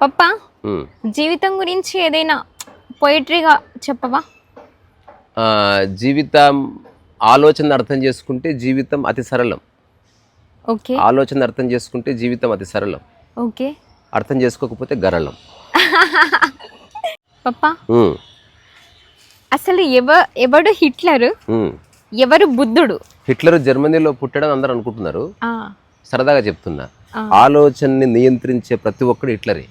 పప్ప. జీవితం గురించి ఏదైనా పోయిటరీగా చెప్పవా? జీవితం ఆలోచన అర్థం చేసుకుంటే జీవితం అతి సరళం. ఓకే. ఆలోచన అర్థం చేసుకుంటే జీవితం అతి సరళం. ఓకే. అర్థం చేసుకోకపోతే గరళం. పప్ప అసలు ఎవ ఎవడు హిట్లర్. ఎవరు బుద్ధుడు? హిట్లర్ జర్మనీలో పుట్టడం అందరూ అనుకుంటున్నారు. సరదాగా చెప్తున్నా. ఆలోచనని నియంత్రించే ప్రతి ఒక్కడు హిట్లరే.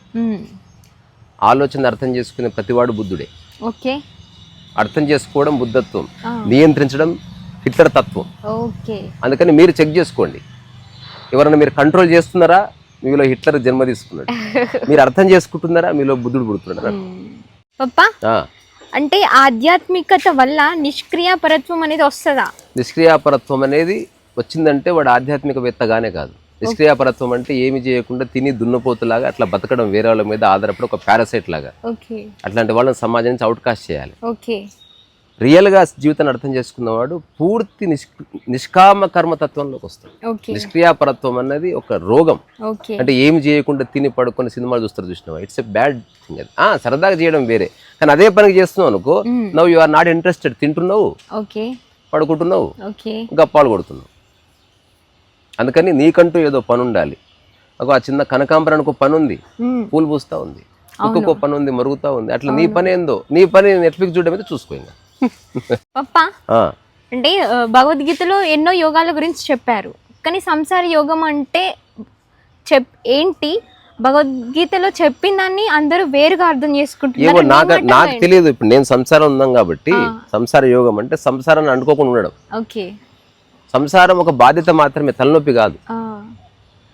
ఆలోచన అర్థం చేసుకునే ప్రతివాడు బుద్ధుడే. ఓకే. అర్థం చేసుకోవడం బుద్ధత్వం. నియంత్రించడం హిట్లర్ తత్వం. ఓకే. అందుకని మీరు చెక్ చేసుకోండి. ఎవరైనా మీరు కంట్రోల్ చేస్తున్నారా? మీలో హిట్లర్ జన్మ తీసుకున్నాడు. మీరు అర్థం చేసుకుంటున్నారా? మీలో బుద్ధుడు పుడుతున్నాడు. పప్ప అంటే ఆధ్యాత్మికత వల్ల నిష్క్రియాపరత్వం అనేది వస్తుందా? నిష్క్రియాపరత్వం అనేది వచ్చిందంటే వాడు ఆధ్యాత్మికవేత్తగానే కాదు. నిష్క్రియాపరత్వం అంటే ఏమి చేయకుండా తిని దున్నపోతులాగా అట్లా బతకడం వేరే వాళ్ళ మీద ఆధారపడి ఒక పారాసైట్ లాగా. అట్లాంటి వాళ్ళని సమాజం నుంచి అవుట్కాస్ట్ చేయాలి. రియల్గా జీవితాన్ని అర్థం చేసుకున్నవాడు పూర్తి నిష్ నిష్కామ కర్మతత్వంలోకి వస్తాడు. నిష్క్రియాపరత్వం అన్నది ఒక రోగం. అంటే ఏమి చేయకుండా తిని పడుకొని సినిమాలు చూస్తారు చూసినావా? ఇట్స్ ఎ బ్యాడ్ థింగ్ అది. సరదాగా చేయడం వేరే. కానీ అదే పనికి చేస్తున్నావు అనుకో నవ్వు యు ఆర్ నాట్ ఇంట్రెస్టెడ్ తింటున్నావు? పడుకుంటున్నావు? గప్పాలు కొడుతున్నావు. అందుకని నీకంటూ ఏదో పని ఉండాలి ఒక ఆ చిన్న కనకాంబరానికి ఒక పని ఉంది పూలు పూస్తా ఉంది. ఇంకొక పని ఉంది మరుగుతా ఉంది. అట్లా నీ పని ఏందో నీ పని నెట్ఫ్లిక్స్ చూడడం అయితే చూసుకో ఇంకా పప్ప? ఆ, అంటే భగవద్గీతలో ఎన్నో యోగాల గురించి చెప్పారు. కానీ సంసార యోగం అంటే చెప్ ఏంటి? భగవద్గీతలో చెప్పిన దాన్ని అందరూ వేరుగా అర్థం చేసుకుంటున్నారు. నాకు నాకు తెలియదు. ఇప్పుడు నేను సంసారం ఉన్నాం కాబట్టి సంసార యోగం అంటే సంసారాన్ని అంటుకోకుండా ఉండడం. ఓకే. సంసారం ఒక బాధ్యత మాత్రమే తలనొప్పి కాదు.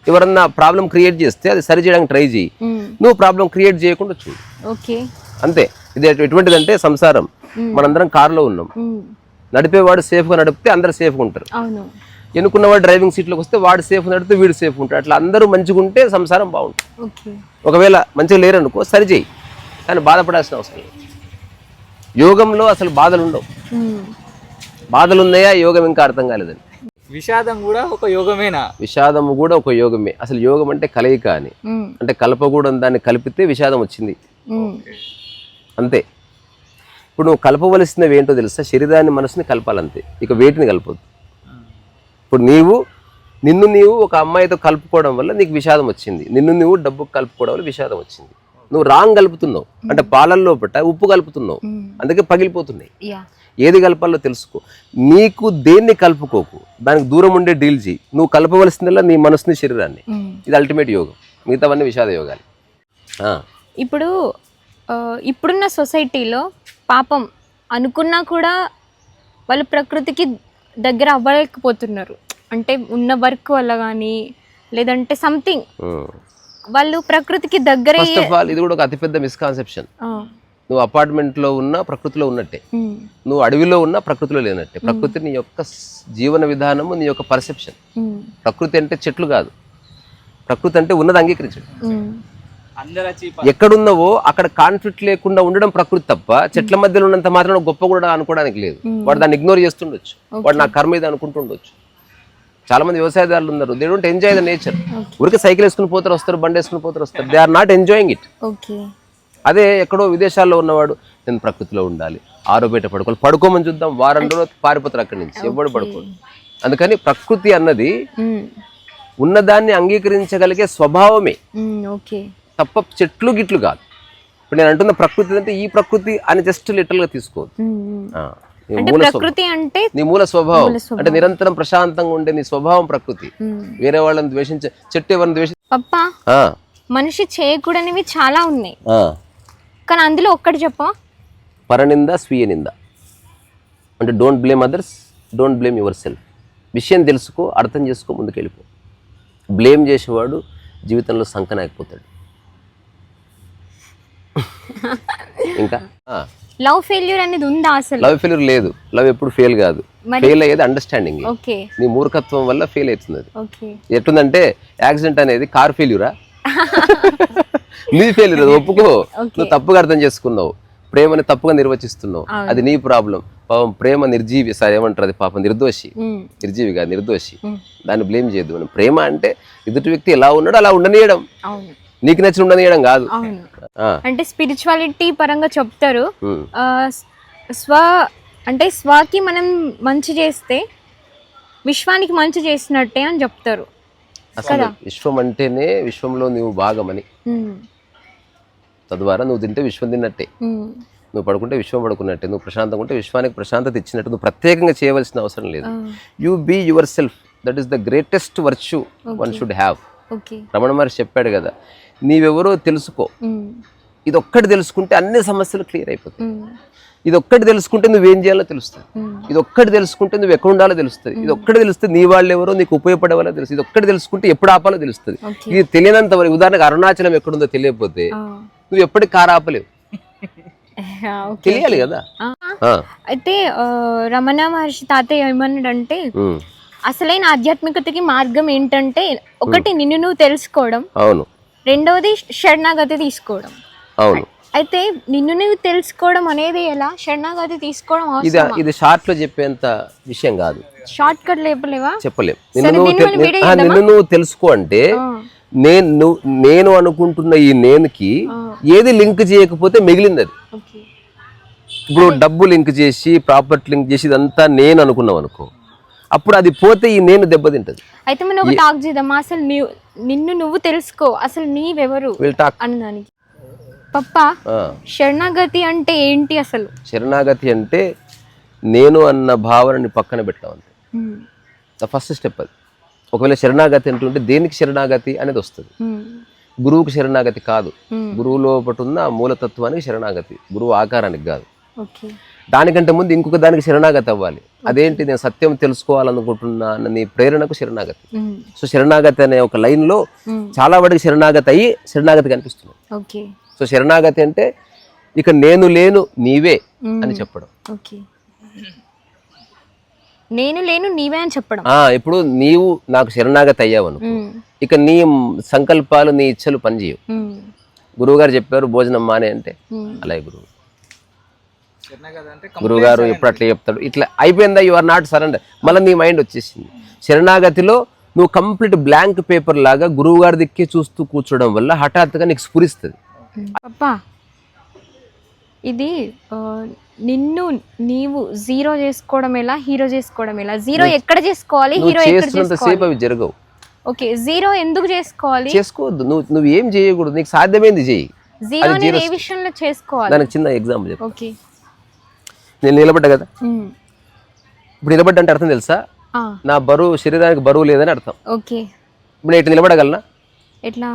ఎవరన్నా ప్రాబ్లం క్రియేట్ చేస్తే అది సరి చేయడానికి ట్రై చేయి. నువ్వు ప్రాబ్లం క్రియేట్ చేయకుండా చూడు. ఓకే. అంతే. ఇది ఎటు- ఎటువంటిదంటే సంసారం. మనందరం కారులో ఉన్నాం. నడిపేవాడు సేఫ్గా నడిపితే అందరు సేఫ్గా ఉంటారు. ఎన్నుకున్నవాడు డ్రైవింగ్ సీట్లోకి వస్తే వాడు సేఫ్ నడిపితే వీడు సేఫ్ ఉంటాడు. అట్లా అందరూ మంచిగా ఉంటే సంసారం బాగుంటుంది. ఒకవేళ మంచిగా లేరనుకో సరి చేయి. కానీ బాధపడాల్సిన అవసరం లేదు. యోగంలో అసలు బాధలు ఉండవు. బాధలు ఉన్నాయా యోగం ఇంకా అర్థం కాలేదండి. విషాదం కూడా ఒక యోగమేనా? విషాదము కూడా ఒక యోగమే. అసలు యోగం అంటే కలయిక అని. అంటే కలపకూడని దాన్ని కలిపితే విషాదం వచ్చింది. అంతే. ఇప్పుడు నువ్వు కలపవలసినవి ఏంటో తెలుసా? శరీరాన్ని మనసుని కలపాలంతే. ఇక వేటిని కలపదు ఇప్పుడు నీవు నిన్ను నీవు ఒక అమ్మాయితో కలుపుకోవడం వల్ల నీకు విషాదం వచ్చింది. నిన్ను నువ్వు డబ్బు కలుపుకోవడం వల్ల విషాదం వచ్చింది. నువ్వు రాంగ్ కలుపుతున్నావు. అంటే పాలల్లో పట్ట ఉప్పు కలుపుతున్నావు. అందుకే పగిలిపోతున్నాయి. ఏది కలపాలో తెలుసుకో. నీకు దేన్ని కలుపుకోకు? దానికి దూరం ఉండే డీల్ చేయి నువ్వు కలపవలసిందల్లా నీ మనసుని శరీరాన్ని. ఇది అల్టిమేట్ యోగం. మిగతావన్నీ విషాద యోగాలు. ఇప్పుడు ఇప్పుడున్న సొసైటీలో పాపం అనుకున్నా కూడా వాళ్ళు ప్రకృతికి దగ్గర అవ్వలేకపోతున్నారు. అంటే ఉన్న వర్క్ వల్ల కానీ లేదంటే సంథింగ్. వాళ్ళు ప్రకృతికి దగ్గర ఫస్ట్ ఆఫ్ ఆల్ ఇది కూడా ఒక అతిపెద్ద మిస్కాన్సెప్షన్ నువ్వు apartment లో ఉన్నా ప్రకృతిలో ఉన్నట్టే. నువ్వు అడవిలో ఉన్నా ప్రకృతిలో లేనట్టే. ప్రకృతి నీ యొక్క జీవన విధానము నీ యొక్క పర్సెప్షన్ ప్రకృతి అంటే చెట్లు కాదు. ప్రకృతి అంటే ఉన్నది అంగీకరించడం. ఎక్కడున్నావో అక్కడ కాన్ఫ్లిక్ట్ లేకుండా ఉండడం ప్రకృతి తప్ప చెట్ల మధ్యలో ఉన్నంత మాత్రం గొప్ప కూడా అనుకోవడానికి లేదు. వాడు దాన్ని ఇగ్నోర్ చేస్తుండొచ్చు. వాడు నా కర్మ ఇది అనుకుంటుండొచ్చు. చాలా మంది వ్యవసాయదారులు ఉన్నారు. They don't enjoy the nature ఊరికి సైకిల్ వేసుకుని పోతారు వస్తారు బండి వేసుకుని పోతారు వస్తారు. They are not enjoying it okay అదే ఎక్కడో విదేశాల్లో ఉన్నవాడు నేను ప్రకృతిలో ఉండాలి. ఆరో బయట పడుకోవాలి. పడుకోమని చూద్దాం. వారం రోజులు పారిపోతారు అక్కడి నుంచి. ఎవడు పడుకోడు. అందుకని ప్రకృతి అన్నది ఉన్నదాన్ని అంగీకరించగలిగే స్వభావమే. ఓకే తప్ప చెట్లు గిట్లు కాదు. ఇప్పుడు నేను అంటున్న ప్రకృతి అంటే ఈ ప్రకృతి అని జస్ట్ లిటరల్గా తీసుకోవద్దు. నీ అంటే ప్రకృతి అంటే నీ మూల స్వభావం. అంటే నిరంతరం ప్రశాంతంగా ఉండే నీ స్వభావం ప్రకృతి. వేరే వాళ్ళని ద్వేషించే చెట్టు ఎవరిని ద్వేషి? పప్పా మనిషి చేయకూడనివి చాలా ఉన్నాయి. కానీ అందులో ఒక్కటి చెప్ప. పరనింద స్వీయ నింద అంటే don't blame others don't blame yourself విషయం తెలుసుకో అర్థం చేసుకో ముందుకెళ్ళిపో. బ్లేమ్ చేసేవాడు జీవితంలో సంకనాకపోతాడు ఇంకా? లవ్ ఫెయిల్యూర్ అనేది ఉందా అసలు? లవ్ ఫెయిల్యూర్ లేదు. లవ్ ఎప్పుడు ఫెయిల్ కాదు. ఫెయిల్ అయ్యేది అండర్స్టాండింగ్ ఓకే. నీ మూర్ఖత్వం వల్ల ఫెయిల్ అవుతుంది అది. ఓకే. ఎట్లుందంటే యాక్సిడెంట్ అనేది కార్ ఫెయిల్యూరా నీ ఫెయిల్యూర్ అది ఒప్పుకో. నువ్వు తప్పుగా అర్థం చేసుకున్నావు. ప్రేమని తప్పుగా నిర్వచిస్తున్నావు. అది నీ ప్రాబ్లం పాపం ప్రేమ నిర్జీవి సార్ ఏమంటారు అది? పాపం నిర్దోషి. నిర్జీవి కాదు నిర్దోషి. దాన్ని బ్లేమ్ చేయొద్దు మనం ప్రేమ అంటే ఎదుటి వ్యక్తి ఎలా ఉన్నాడో అలా ఉండనీయడం. అవును. నీకు నచ్చిన ఉండని చేయడం కాదు అంటే స్పిరిచువాలిటీ పరంగా చెప్తారు. స్వ అంటే స్వాకి మనం మంచి చేస్తే విశ్వానికి మంచి చేసినట్టే అని చెప్తారు. అసలు విశ్వం అంటేనే విశ్వంలో నువ్వు భాగమని. తద్వారా నువ్వు తింటే విశ్వం తిన్నట్టే. నువ్వు పడుకుంటే విశ్వం పడుకున్నట్టే. నువ్వు ప్రశాంతంగా ఉంటే విశ్వానికి ప్రశాంతత ఇచ్చినట్టు నువ్వు ప్రత్యేకంగా చేయవలసిన అవసరం లేదు. You be yourself that is the greatest virtue one should have Ramana Maharshi చెప్పాడు కదా నీవెవరో తెలుసుకో. ఇది ఒక్కటి తెలుసుకుంటే అన్ని సమస్యలు క్లియర్ అయిపోతాయి. ఇది ఒక్కటి తెలుసుకుంటే నువ్వేం చేయాలో తెలుస్తుంది. ఇది ఒక్కటి తెలుసుకుంటే నువ్వు ఎక్కడ ఉండాలో తెలుస్తుంది. ఇది ఒక్కటి తెలిస్తే నీ వాళ్ళు ఎవరో నీకు ఉపయోగపడే వాళ్ళో తెలుస్తుంది. ఇది ఒక్కటి తెలుసుకుంటే ఎప్పుడు ఆపాలో తెలుస్తుంది. ఇది తెలియనంత వరకు ఉదాహరణకు అరుణాచలం ఎక్కడుందో తెలియకపోతే నువ్వు ఎప్పటికి కారు ఆపలేవు. తెలియాలి కదా? అయితే రమణ మహర్షి తాతయ్య ఏమన్నాడంటే అసలైన ఆధ్యాత్మికతకి మార్గం ఏంటంటే ఒకటి నిన్ను నువ్వు తెలుసుకోవడం. అవును. రెండవది శరణాగతి తీసుకోవడం. అవును. అయితే నిన్ను నువ్వు తెలుసుకోవడం అనేది ఎలా? శరణాగతి తీసుకోవడం ఇది ఇది షార్ట్లో చెప్పేంత విషయం కాదు. షార్ట్ కట్ లేపలేవా? చెప్పలేం. సరే, నిన్ను నువ్వు దీన్ని తెల్- మనం వీడియో ఆ, నిన్ను నువ్వు తెలుసుకో అంటే నేను నువ్వు నేను అనుకుంటున్న ఈ నేనుకి. ఏది లింక్ చేయకపోతే మిగిలింది అది ఓకే. ఇప్పుడు డబ్బు లింక్ చేసి ప్రాపర్టీ లింక్ చేసి ఇదంతా నేను అనుకున్నాం అనుకో అప్పుడు అది పోతే ఈ నేను దెబ్బతింటది. అయితే మనం ఒక టాక్ చేద్దామా? అసలు నిన్ను నువ్వు తెలుసుకో అసలు నీవెవరు? అన్నదానికి పప్ప శరణాగతి అంటే ఏంటి అసలు? శరణాగతి అంటే నేను అన్న భావనని పక్కన పెట్టడం అంతే. ఫస్ట్ స్టెప్ అది. ఒకవేళ శరణాగతి అంటుంటే దేనికి శరణాగతి అనేది వస్తుంది? గురువుకి శరణాగతి కాదు. గురువు లోపట ఉన్న ఆ మూలతత్వానికి శరణాగతి. గురువు ఆకారానికి కాదు. ఓకే. దానికంటే ముందు ఇంకొక దానికి శరణాగతి అవ్వాలి. అదేంటి నేను సత్యం తెలుసుకోవాలనుకుంటున్నా అన్న నీ ప్రేరణకు శరణాగతి. సో శరణాగతి అనే ఒక లైన్లో ఉమ్, చాలా వాడికి శరణాగతి అయ్యి శరణాగతి కనిపిస్తుంది సో శరణాగతి అంటే ఇక నేను లేను నీవే అని చెప్పడం. ఓకే. నేను లేను నీవే అని చెప్పడం. ఇప్పుడు నీవు నాకు శరణాగతి అయ్యావు అనుకో. ఇక నీ సంకల్పాలు నీ ఇచ్చలు పనిచేయవు. గురువు గారు చెప్పారు భోజనం మానే అంటే అలాగే గురువు. శరణాగతి అంటే గురువు గారు ఎప్పుడు అట్లా చెప్తాడు. ఇట్లా అయిపోయిందా? యు ఆర్ నాట్ సరెండర్ మళ్ళీ నీ మైండ్ వచ్చేసింది. శరణాగతిలో నువ్వు కంప్లీట్ బ్లాంక్ పేపర్ లాగా గురువు గారి దిక్కే చూస్తూ కూర్చోవడం వల్ల హఠాత్తుగా నీకు స్ఫురిస్తుంది. ఇది నిన్ను నీవు జీరో చేసుకోవడం ఎలా హీరో చేసుకోవడం ఎలా? జీరో ఎక్కడ చేసుకోవాలి హీరో ఎక్కడ సేపు అవి జరగవు. ఓకే జీరో ఎందుకు చేసుకోవాలి? చేసుకోవద్దు. నువ్వు నువ్వు ఏం చేయకూడదు. నీకు సాధ్యమైంది చేయి. జీరో ఏ విషయంలో చేసుకోవాలి? దానికి చిన్న ఎగ్జాంపుల్ చెప్పు ఓకే. నేను నిలబడ్డా కదా. ఇప్పుడు నిలబడ్డా అంటే అర్థం తెలుసా? నా బరువు శరీరానికి బరువు లేదని అర్థం. ఓకే. ఇప్పుడు ఇటు నిలబడగలనా? ఎట్లా?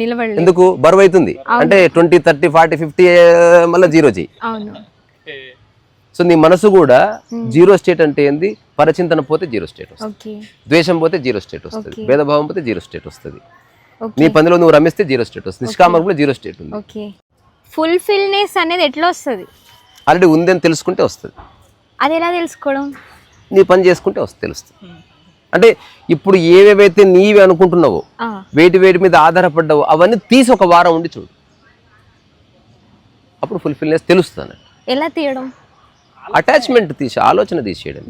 నిలబడలేదు. ఎందుకు? బరువు అవుతుంది. అంటే ట్వంటీ థర్టీ ఫార్టీ ఫిఫ్టీ మళ్ళీ జీరో చేయి అవును. సో నీ మనసు కూడా జీరో స్టేట్ అంటే ఏంది? పరచింతన పోతే జీరో స్టేట్ వస్తుంది. ద్వేషం పోతే జీరో స్టేట్ వస్తుంది. భేదభావం పోతే జీరో స్టేట్ వస్తుంది. నీ పనిలో నువ్వు రమిస్తే జీరో స్టేట్ వస్తుంది. నిష్కామంలో జీరో స్టేట్ ఉంది. ఫుల్ఫిల్నెస్ అనేది ఎట్లా వస్తుంది? ఆల్రెడీ ఉందని తెలుసుకుంటే వస్తుంది. అది ఎలా తెలుసుకోవడం? నీ పని చేసుకుంటే వస్తుంది తెలుస్తుంది. అంటే ఇప్పుడు ఏవేవైతే నీవి అనుకుంటున్నావో వేటి వేటి మీద ఆధారపడ్డావో అవన్నీ తీసి ఒక వారం ఉండి చూడు. అప్పుడు ఫుల్ఫిల్నెస్ తెలుస్తుంది ఎలా తీయడం? అటాచ్మెంట్ తీసి ఆలోచన తీసేయడం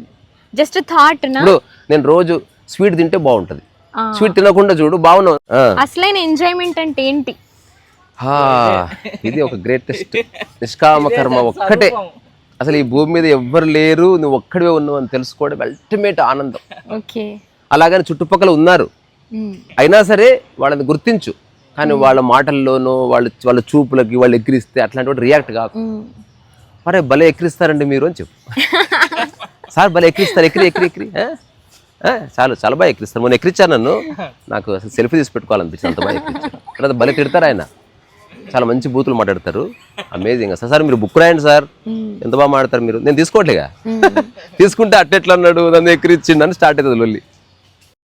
జస్ట్ థాట్ ఇప్పుడు నేను రోజు స్వీట్ తింటే బాగుంటుంది. స్వీట్ తినకుండా చూడు బాగున్నావు. అసలైన ఎంజాయ్మెంట్ అంటే ఏంటి? ఇది ఒక గ్రేటెస్ట్ నిష్కామ కర్మ ఒక్కటే. అసలు ఈ భూమి మీద ఎవ్వరు లేరు నువ్వు ఒక్కడివే ఉన్నావు అని తెలుసుకోవడం అల్టిమేట్ ఆనందం. ఓకే. అలాగని చుట్టుపక్కల ఉన్నారు. అయినా సరే వాళ్ళని గుర్తించు. కానీ వాళ్ళ మాటల్లోనూ వాళ్ళ వాళ్ళ చూపులకి వాళ్ళు ఎక్కిరిస్తే అట్లాంటి వాటి రియాక్ట్ కాకు ఉమ్. అరే భలే ఎక్కిరిస్తారండి మీరు అని చెప్పు. సార్ భలే ఎక్కిరిస్తారు ఎక్కిరి ఎక్కిరి ఎక్కిరి. చాలు చాలా బాగా ఎక్కిరిస్తారు. మొన్న ఎక్కిరిచ్చాను నన్ను. నాకు అసలు సెల్ఫీ తీసి పెట్టుకోవాలనిపించింది అంత బాగా ఎక్కిరిచ్చారు. తర్వాత భలే తిడతారు ఆయన. చాలా మంచి బూతులు మాట్లాడతారు. అమేజింగ్ సార్ సార్ మీరు బుక్ రాయండి సార్. ఎంత బాగా మాట్లాడతారు మీరు? నేను తీసుకోవట్లేగా. తీసుకుంటే అట్టెట్లా అన్నాడు? నన్ను ఎక్కిరిచ్చిండు అని స్టార్ట్ అవుతుంది లొల్లి.